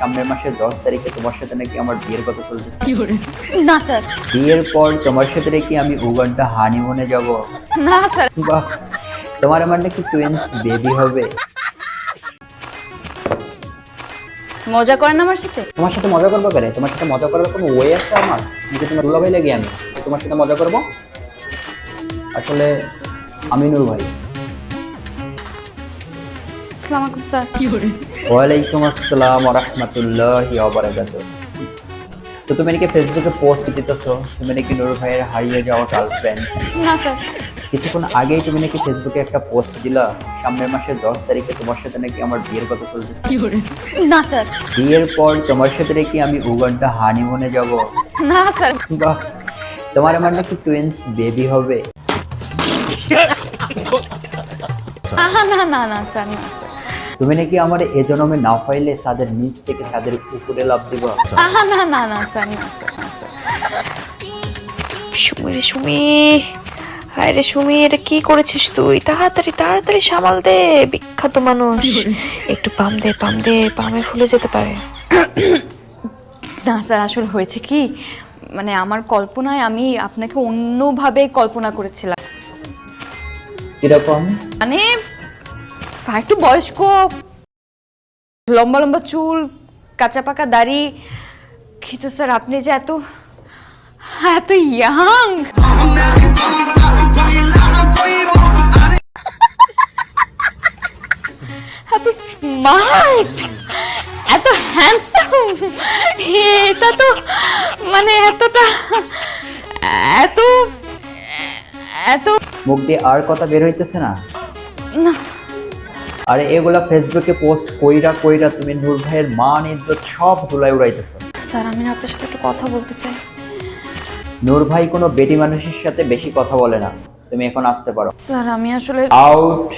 সামনের মাসের দশ তারিখে তোমার সাথে নাকি আমার বিয়ের কথা চলতেছে। না স্যার। বিয়ের পর তোমার সাথে নাকি আমি উগান্ডা হানিমুনে যাব। না স্যার। বাহ তোমার আমার নাকি টুইন্স বেবি হবে। মজা করেন আমার সাথে? তোমার সাথে মজা করব কেন? তোমার সাথে মজা করার কোনো ওয়ে আছে আমার? নাকি তোমার দুলাভাই লাগে আমি। তোমার সাথে মজা করব? আসলে আমি নূর ভাই। আসসালামু আলাইকুম স্যার। ওয়ালাইকুম আসসালাম রহমতুল্লাহ বারাকাত তো তুমি নাকি ফেসবুকে পোস্ট দিতেছো? তুমি নাকি নূর ভাইয়ের হারিয়ে যাওয়া গার্লফ্রেন্ড না স্যার। কিছুক্ষণ আগেই তুমি নাকি ফেসবুকে একটা পোস্ট দিলা সামনের মাসের দশ তারিখে তোমার সাথে নাকি আমার বিয়ের কথা চলতেছে। না স্যার। বিয়ের পর তোমার সাথে নাকি আমি উগান্ডা হানিমুনে যাব। না স্যার। বাহ তোমার আমার নাকি টুইন্স বেবি হবে। আহা না না না স্যার না স্যার। তুমি নাকি আমার এ জন্মে না পাইলে সাদের নিচ থেকে সাদের উপরে লাভ দিবা? না না না স্যার না স্যার না সুমি রে সুমি। হায় রে সুমি এটা কি করেছিস তুই? তাড়াতাড়ি তাড়াতাড়ি সামাল দে বিখ্যাত মানুষ। একটু পাম দে পাম দে পামে ফুলে যেতে পারে। না স্যার আসলে হয়েছে কি? মানে আমার কল্পনায় আমি আপনাকে অন্যভাবে কল্পনা করেছিলাম। কীরকম? মানে একটু বয়স্ক। লম্বা লম্বা চুল কাঁচা পাকা দাড়ি। কিন্তু স্যার আপনি যে এত এত ইয়াং এত স্মার্ট এত হ্যান্ডসাম এটা তো মানে এতটা এত এত। মুখ দিয়ে আর কথা বের হইতেছে না? না। আরে এগুলা ফেসবুকে পোস্ট কইরা কইরা তুমি নূর ভাইয়ের মান ইজ্জত সব ধুলাই উড়াইতেছ। স্যার আমি না আপনার সাথে একটু কথা বলতে চাই। নূর ভাই কোনো বেটি মানুষের সাথে বেশি কথা বলে না। তুমি এখন আসতে পারো। স্যার আমি আসলে আউট